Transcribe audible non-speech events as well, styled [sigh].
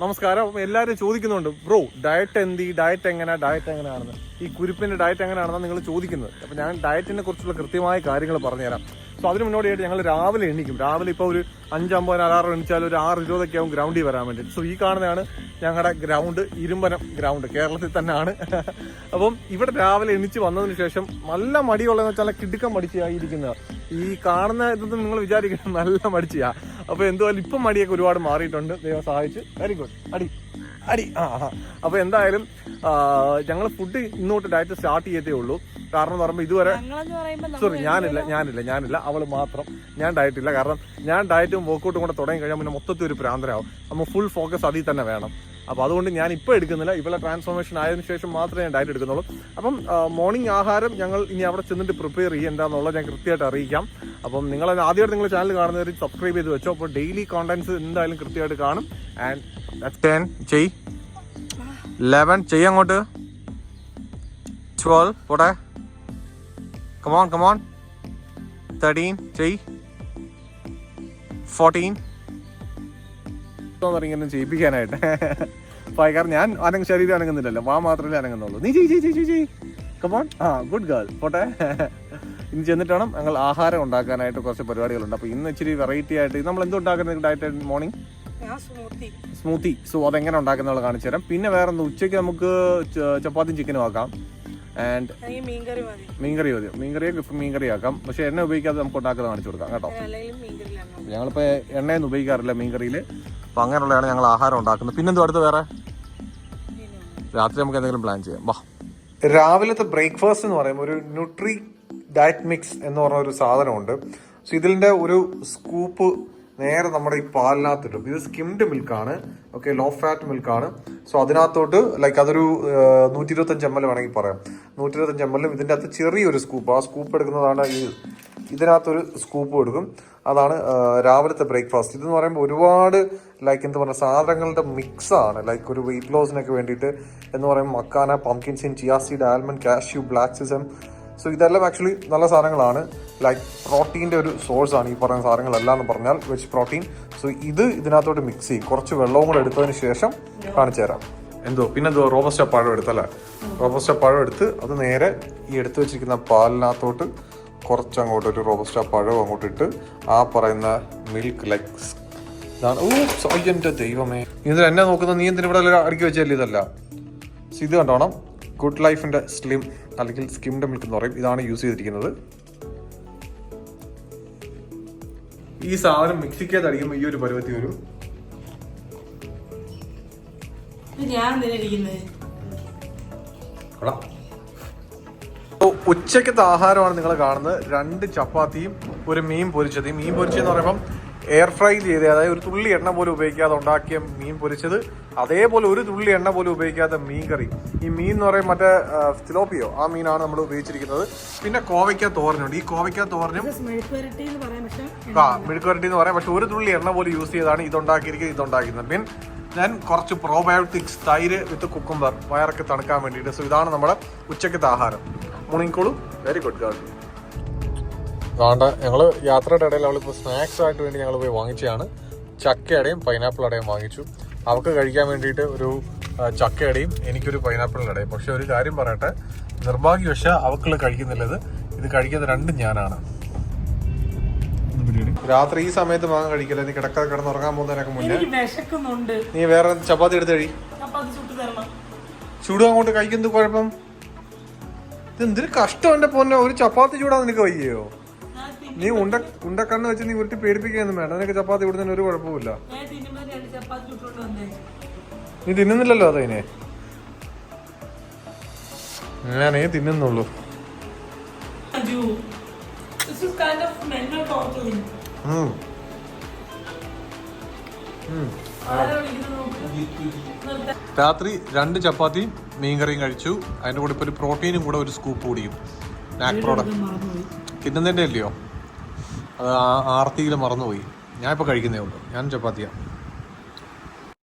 നമസ്കാരം. എല്ലാവരും ചോദിക്കുന്നുണ്ട് ബ്രോ ഡയറ്റ് എന്ത്? ഡയറ്റ് എങ്ങനെ? ഡയറ്റ് എങ്ങനെയാണെന്ന്? ഈ കുരുപ്പിന്റെ ഡയറ്റ് എങ്ങനെയാണെന്ന് നിങ്ങൾ ചോദിക്കുന്നത്. അപ്പം ഞാൻ ഡയറ്റിനെ കുറിച്ചുള്ള കൃത്യമായ കാര്യങ്ങൾ പറഞ്ഞുതരാം. സോ അതിന് മുന്നോടിയായിട്ട് ഞങ്ങൾ രാവിലെ എണീക്കും. രാവിലെ ഇപ്പോൾ ഒരു അഞ്ചമ്പതിന് അലാറം എണിച്ചാൽ ഒരു ആറ് ഇരുപതൊക്കെ ആവും ഗ്രൗണ്ടിൽ വരാൻ വേണ്ടി സോ ഈ കാണുന്നതാണ് ഞങ്ങളുടെ ഗ്രൗണ്ട് ഇരുമ്പനം ഗ്രൗണ്ട് കേരളത്തിൽ തന്നെയാണ്. അപ്പം ഇവിടെ രാവിലെ എണിച്ച് വന്നതിന് ശേഷം നല്ല മടിയുള്ളതെന്ന് വെച്ചാൽ കിടുക്കം മടിച്ചായിരിക്കുന്നത് ഈ കാണുന്ന ഇതൊന്നും നിങ്ങൾ വിചാരിക്കണം നല്ല മടിച്ചാ അപ്പൊ എന്തുവായാലും ഇപ്പം മടിയൊക്കെ ഒരുപാട് മാറിയിട്ടുണ്ട്. ദൈവം സഹായിച്ച്. വെരി ഗുഡ് അടി. അടി. ആ ആ അപ്പൊ എന്തായാലും ഞങ്ങൾ ഫുഡ് ഇന്നോട്ട് ഡയറ്റ് സ്റ്റാർട്ട് ചെയ്തേ ഉള്ളൂ. കാരണം എന്ന് പറയുമ്പോൾ ഇതുവരെ സോറി ഞാനില്ല ഞാനില്ല ഞാനില്ല. അവൾ മാത്രം. ഞാൻ ഡയറ്റ് ഇല്ല. കാരണം ഞാൻ ഡയറ്റും വർക്കൗട്ടും കൂടെ തുടങ്ങി കഴിഞ്ഞാൽ പിന്നെ മൊത്തത്തിൽ ഒരു പ്രാന്തരാകും നമ്മൾ ഫുൾ ഫോക്കസ് അതിൽ തന്നെ വേണം. അപ്പോൾ അതുകൊണ്ട് ഞാൻ ഇപ്പോൾ എടുക്കുന്നില്ല. ഇവളെ ട്രാൻസ്ഫോർമേഷൻ ആയതിനു ശേഷം മാത്രമേ ഞാൻ ഡയറ്റ് എടുക്കുന്നുള്ളൂ. അപ്പം മോർണിംഗ് ആഹാരം ഞങ്ങൾ ഇനി അവിടെ ചെന്നിട്ട് പ്രിപ്പയർ ചെയ്യേണ്ടതെന്നുള്ളത് ഞാൻ കൃത്യമായിട്ട് അറിയിക്കാം. അപ്പം നിങ്ങൾ ആദ്യമായിട്ട് നിങ്ങൾ ചാനൽ കാണുന്നവർ സബ്സ്ക്രൈബ് ചെയ്ത് വെച്ചോ. അപ്പോൾ ഡെയിലി കോണ്ടന്റ്സ് എന്തായാലും കൃത്യമായിട്ട് കാണും. ആൻഡ് ടെൻ ചെയ്. ലെവൻ ചെയ് അങ്ങോട്ട്. ട്വൽവ് പോട്ടെ. Come on come on thirteen ചെയ് ഫോർട്ടീൻ ഇങ്ങനെ ചെയ്യിപ്പിക്കാനായിട്ട്. കാരണം ഞാൻ അനങ്ങ ശരീരം അനങ്ങുന്നില്ലല്ലോ. വാ മാത്രമേ അനങ്ങുന്നുള്ളൂ. നീ ചെയ് ചെയ് ചെയ് ചെയ് കമോൺ ആ ഗുഡ് ഗേൾ പോട്ടെ. [laughs] ഇനി ചെന്നിട്ട് വേണം ഞങ്ങൾ ആഹാരം ഉണ്ടാക്കാനായിട്ട് കുറച്ച് പരിപാടികളുണ്ട്. അപ്പോൾ ഇന്ന് ഇച്ചിരി വെറൈറ്റി ആയിട്ട് നമ്മൾ എന്ത് ഉണ്ടാക്കുന്നത് ഡയറ്റ് മോർണിംഗ് സ്മൂത്തി സോ അതെങ്ങനെ ഉണ്ടാക്കുന്നുള്ള കാണിച്ചു തരാം. പിന്നെ വേറെ ഒന്ന് ഉച്ചയ്ക്ക് നമുക്ക് ചപ്പാത്തി ചപ്പാത്തിയും ചിക്കനും ആക്കാം. ആൻഡ് മീൻകറി മതി. മീൻകറി മതി. മീൻകറിയെ മീൻകറി ആക്കാം. പക്ഷേ എണ്ണ ഉപയോഗിക്കാതെ നമുക്ക് ഉണ്ടാക്കുന്നത് കാണിച്ചു കൊടുക്കാം കേട്ടോ. ഞങ്ങളിപ്പോൾ എണ്ണയൊന്നും ഉപയോഗിക്കാറില്ല മീൻകറിയിൽ അപ്പോൾ അങ്ങനെയുള്ളതാണ് ഞങ്ങൾ ആഹാരം ഉണ്ടാക്കുന്നത്. പിന്നെന്തോ അടുത്ത് വേറെ? രാത്രി നമുക്ക് എന്തെങ്കിലും പ്ലാൻ ചെയ്യാം. വാ. രാവിലത്തെ ബ്രേക്ക്ഫാസ്റ്റ് എന്ന് പറയുമ്പോൾ ഒരു ന്യൂട്രി ഡയറ്റ് മിക്സ് എന്ന് പറഞ്ഞ ഒരു സാധനമുണ്ട്. സോ ഇതിന്റെ ഒരു സ്കൂപ്പ് നേരെ നമ്മുടെ ഈ പാലിനകത്തിട്ടും. ഇത് സ്കിംഡ് മിൽക്കാണ് ഓക്കെ ലോ ഫാറ്റ് മിൽക്കാണ് സോ അതിനകത്തോട്ട് ലൈക്ക് അതൊരു നൂറ്റി ഇരുപത്തഞ്ച് എം എൽ വേണമെങ്കിൽ പറയാം. നൂറ്റി ഇരുപത്തഞ്ച് എം എല്ലും ഇതിന്റെ അകത്ത് ചെറിയൊരു സ്കൂപ്പ് ആ. സ്കൂപ്പ് എടുക്കുന്നതാണ് ഈ ഇതിനകത്തൊരു സ്കൂപ്പ് എടുക്കും അതാണ് രാവിലത്തെ ബ്രേക്ക്ഫാസ്റ്റ് ഇതെന്ന് പറയുമ്പോൾ ഒരുപാട് ലൈക്ക് എന്താ പറയുക സാധനങ്ങളുടെ മിക്സാണ് ലൈക്ക് ഒരു വെയിറ്റ് ലോസിനൊക്കെ വേണ്ടിയിട്ട് എന്ന് പറയുമ്പോൾ makhana pumpkin almond almond cashew black sesame so ഇതെല്ലാം ആക്ച്വലി നല്ല സാധനങ്ങളാണ്. ലൈക്ക് പ്രോട്ടീന്റെ ഒരു സോഴ്സ് ആണ് ഈ പറയുന്ന സാധനങ്ങളെല്ലാം എന്ന് പറഞ്ഞാൽ വെജ് പ്രോട്ടീൻ സോ ഇത് ഇതിനകത്തോട്ട് മിക്സ് ചെയ്യും. കുറച്ച് വെള്ളവും കൂടെ എടുത്തതിന് ശേഷം കാണിച്ചു തരാം. എന്തോ പിന്നെ എന്തോ റോബസ്റ്റ പഴം എടുത്തല്ലേ? റോബസ്റ്റ പഴം എടുത്ത് അത് നേരെ ഈ എടുത്തു വെച്ചിരിക്കുന്ന പാലിനകത്തോട്ട് കുറച്ച് അങ്ങോട്ട് ഒരു റോബസ്റ്റ പഴം അങ്ങോട്ട് ഇട്ട് ആ പറയുന്ന മിൽക്ക് ലൈക്ക് ഇതാണ്. ഓ ദൈവമേ. ഇത് എന്നെ നോക്കുന്ന നീ എന്തിനാ ഇവിടെ അടുക്കി വെച്ചല്ലേ ഇതല്ല? ഇത് കണ്ടോണം. ഗുഡ് ലൈഫിന്റെ സ്ലിം അല്ലെങ്കിൽ സ്കിംഡ് മിൽക്ക് എന്ന് പറയും. ഇതാണ് യൂസ് ചെയ്തിരിക്കുന്നത്. ഈ സാധനം മിക്സിക്കകത്ത് അടിക്കുമ്പോൾ ഈ ഒരു പരുവത്തി വരും. ഉച്ചക്കത്തെ ആഹാരമാണ് നിങ്ങൾ കാണുന്നത്. രണ്ട് ചപ്പാത്തിയും ഒരു മീൻ പൊരിച്ചത്. മീൻ പൊരിച്ചെന്ന് പറയുമ്പം എയർ ഫ്രൈ ചെയ്ത് അതായത് ഒരു തുള്ളി എണ്ണ പോലും ഉപയോഗിക്കാതെ ഉണ്ടാക്കിയ മീൻ പൊരിച്ചത് അതേപോലെ ഒരു തുള്ളി എണ്ണ പോലും ഉപയോഗിക്കാത്ത മീൻ കറി. ഈ മീൻ എന്ന് പറയും മറ്റേ സ്റ്റിലോപ്പിയോ ആ മീനാണ് നമ്മൾ ഉപയോഗിച്ചിരിക്കുന്നത്. പിന്നെ കോവയ്ക്ക തോരനുണ്ട്. ഈ കോവയ്ക്ക തോരനും ആ മെഴുക്കുവരട്ടി എന്ന് പറയാം. പക്ഷെ ഒരു തുള്ളി എണ്ണ പോലും യൂസ് ചെയ്താണ് ഇതുണ്ടാക്കിയിരിക്കുന്നത് ഇതുണ്ടാക്കുന്നത്. പിന്നെ ഞാൻ കുറച്ച് പ്രോബയോട്ടിക്സ് തൈര് വിത്ത് കുക്കുംബർ വയറൊക്കെ തണുക്കാൻ വേണ്ടിയിട്ട്. സോ ഇതാണ് നമ്മുടെ ഉച്ചക്കത്തെ ആഹാരം. മോർണിംഗ് വെരി ഗുഡ് ഗാഡ് വേണ്ട ഞങ്ങൾ യാത്രയുടെ ഇടയിൽ അവളിപ്പോൾ സ്നാക്സ് ആയിട്ട് വേണ്ടി ഞങ്ങൾ പോയി വാങ്ങിച്ചതാണ്. ചക്കയുടെയും പൈനാപ്പിൾ അടയും വാങ്ങിച്ചു. അവൾക്ക് കഴിക്കാൻ വേണ്ടിയിട്ട് ഒരു ചക്കയുടെയും എനിക്കൊരു പൈനാപ്പിളിന്റെ അടയും പക്ഷെ ഒരു കാര്യം പറയട്ടെ. നിർഭാഗ്യവശ അവൾക്ക് കഴിക്കുന്നില്ലത്. ഇത് കഴിക്കുന്ന രണ്ടും ഞാനാണ്. രാത്രി ഈ സമയത്ത് മാങ്ങ കഴിക്കില്ല? നീ കിടക്കാതെ കിടന്നുറങ്ങാൻ പോകുന്നതിനൊക്കെ മുന്നേ. നീ വേറെ ചപ്പാത്തി എടുത്ത് കഴി. ചപ്പാത്തി ചുട്ട് തരണം. ചൂട് അങ്ങോട്ട് കഴിക്കുന്നത് കുഴപ്പം? ഇത് എന്തൊരു കഷ്ടം എന്റെ പൊന്നെ. ഒരു ചപ്പാത്തി ചൂടാ നിനക്ക് വയ്യോ? നീ ഉണ്ട ഉണ്ടക്കണ്ണ് വെച്ച് നീ ഉരുട്ടി പേടിപ്പിക്കുകയൊന്നും വേണ്ട. നിനക്ക് ചപ്പാത്തി ഇവിടുന്ന് ഒരു കുഴപ്പമില്ല നീ തിന്നുന്നില്ലല്ലോ അതിനെ ഞാനേ തിന്നുന്നുള്ളൂ. രാത്രി രണ്ട് ചപ്പാത്തിയും മീൻകറിയും കഴിച്ചു. അതിന്റെ കൂടെ ഇപ്പൊ ഒരു പ്രോട്ടീനും കൂടെ ഒരു സ്കൂപ്പ് കൂടിയും. സ്നാക്ക് പ്രോഡക്റ്റ് തിന്നുന്നതിന്റെ തിന്നുന്നതിന്റെ അല്ലയോ? അത് ആർത്തിയിൽ മറന്നുപോയി. ഞാനിപ്പോൾ കഴിക്കുന്നേ ഉള്ളൂ. ഞാൻ ചപ്പാത്തിയാ.